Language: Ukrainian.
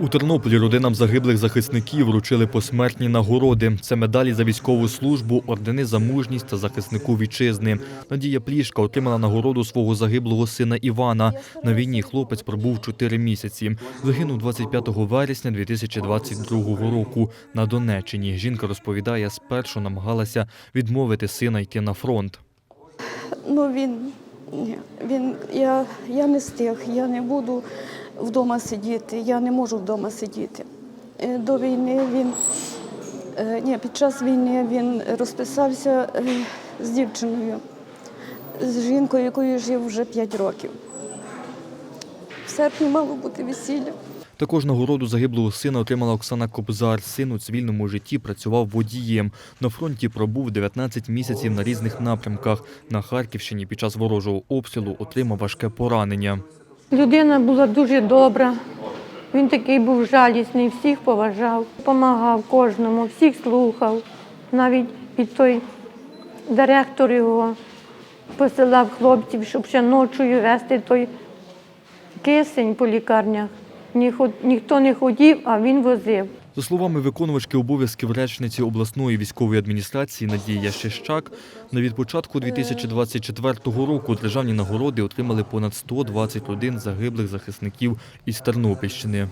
У Тернополі родинам загиблих захисників вручили посмертні нагороди. Це медалі за військову службу, ордени за мужність та захиснику вітчизни. Надія Плішка отримала нагороду свого загиблого сина Івана. На війні хлопець пробув 4 місяці. Загинув 25 вересня 2022 року на Донеччині. Жінка розповідає, спершу намагалася відмовити сина йти на фронт. Ну він, він я, я не стиг, я не буду вдома сидіти, я не можу вдома сидіти. Е, До війни він, е, ні, під час війни він розписався е, з дівчиною, з жінкою, якою жив вже 5 років. В серпні мало бути весілля. Також нагороду загиблого сина отримала Оксана Кобзар. Син у цивільному житті працював водієм. На фронті пробув 19 місяців на різних напрямках. На Харківщині під час ворожого обстрілу отримав важке поранення. Людина була дуже добра. Він такий був жалісний, всіх поважав, допомагав кожному, всіх слухав. Навіть під той директор його посилав хлопців, щоб ще ночою вести той кисень по лікарнях. Ніхто, не ходів, а він возив. За словами виконувачки обов'язків речниці обласної військової адміністрації Надії Ящищак, на від початку 2024 року державні нагороди отримали понад 120 родин загиблих захисників із Тернопільщини.